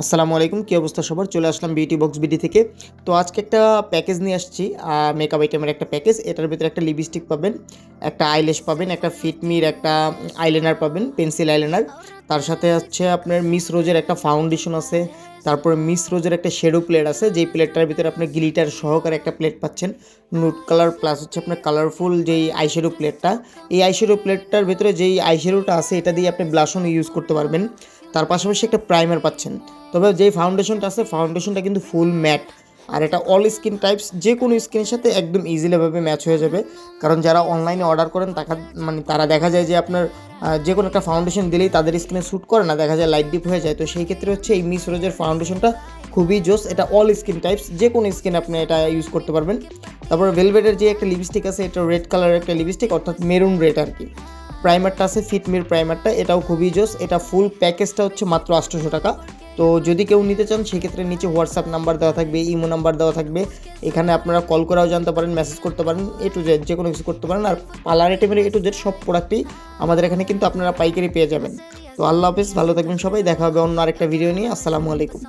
আসসালামু আলাইকুম, কী অবস্থা সবার? চলে আসলাম বিউটি বক্স বিডি থেকে। তো আজকে একটা প্যাকেজ নিয়ে আসছি মেকআপ আইটেমের একটা প্যাকেজ এটার ভিতরে একটা লিপস্টিক পাবেন, একটা আইলেশ পাবেন, একটা ফিটমির একটা আইলাইনার পাবেন পেন্সিল আইলাইনার তার সাথে হচ্ছে আপনার মিস রোজের একটা ফাউন্ডেশন আছে, তারপরে মিস রোজের একটা শেডো প্লেট আছে, যেই প্লেটটার ভিতরে আপনি গ্লিটার সহকারে একটা প্লেট পাচ্ছেন। নুট কালার প্লাস হচ্ছে আপনার কালারফুল যেই আইশ্যাডো প্লেটটা এই আইশ্যাডো প্লেটটার ভিতরে যেই আইশ্যাডোটা আছে, এটা দিয়ে আপনি ব্লাশন ইউজ করতে পারবেন। তার পাশাপাশি একটা প্রাইমার পাচ্ছেন। তবে যেই ফাউন্ডেশনটা আছে ফাউন্ডেশনটা কিন্তু ফুল ম্যাট আর এটা অল স্কিন টাইপস যে কোনো স্কিনের সাথে একদম ইজিলিভাবে ম্যাচ হয়ে যাবে। কারণ যারা অনলাইনে অর্ডার করেন তাকা মানে তারা দেখা যায় যে আপনার যে কোনো একটা ফাউন্ডেশন দিলেই তাদের স্কিনে শ্যুট করে না, দেখা যায় লাইট ডিপ হয়ে যায়। তো সেই ক্ষেত্রে হচ্ছে এই মিস রোজের ফাউন্ডেশনটা খুবই জোস। এটা অল স্কিন টাইপস যে কোনো স্কিন আপনি এটা ইউজ করতে পারবেন। তারপর ভেলভেটের যে একটা লিপস্টিক আছে, এটা রেড কালারের একটা লিপস্টিক অর্থাৎ মেরুন রেড আর কি। প্রাইমারটা আছে ফিটমির প্রাইমারটা এটাও খুবই জোস। এটা ফুল প্যাকেজটা হচ্ছে মাত্র আটশোশো টাকা। তো যদি কেউ নিতে চান, সেক্ষেত্রে নিচে হোয়াটসঅ্যাপ নাম্বার দেওয়া থাকবে ইমো নাম্বার দেওয়া থাকবে। এখানে আপনারা কল করাও জানতে পারেন মেসেজ করতে পারেন এ টু জেড যে কোনো কিছু করতে পারেন। আর পার্লার আইটেমের এ টু জেড সব প্রোডাক্টই আমাদের এখানে কিন্তু আপনারা পাইকারি পেয়ে যাবেন। তো আল্লাহ হাফেজ, ভালো থাকবেন সবাই। দেখা হবে অন্য আরেকটা ভিডিও নিয়ে। আসসালামু আলাইকুম।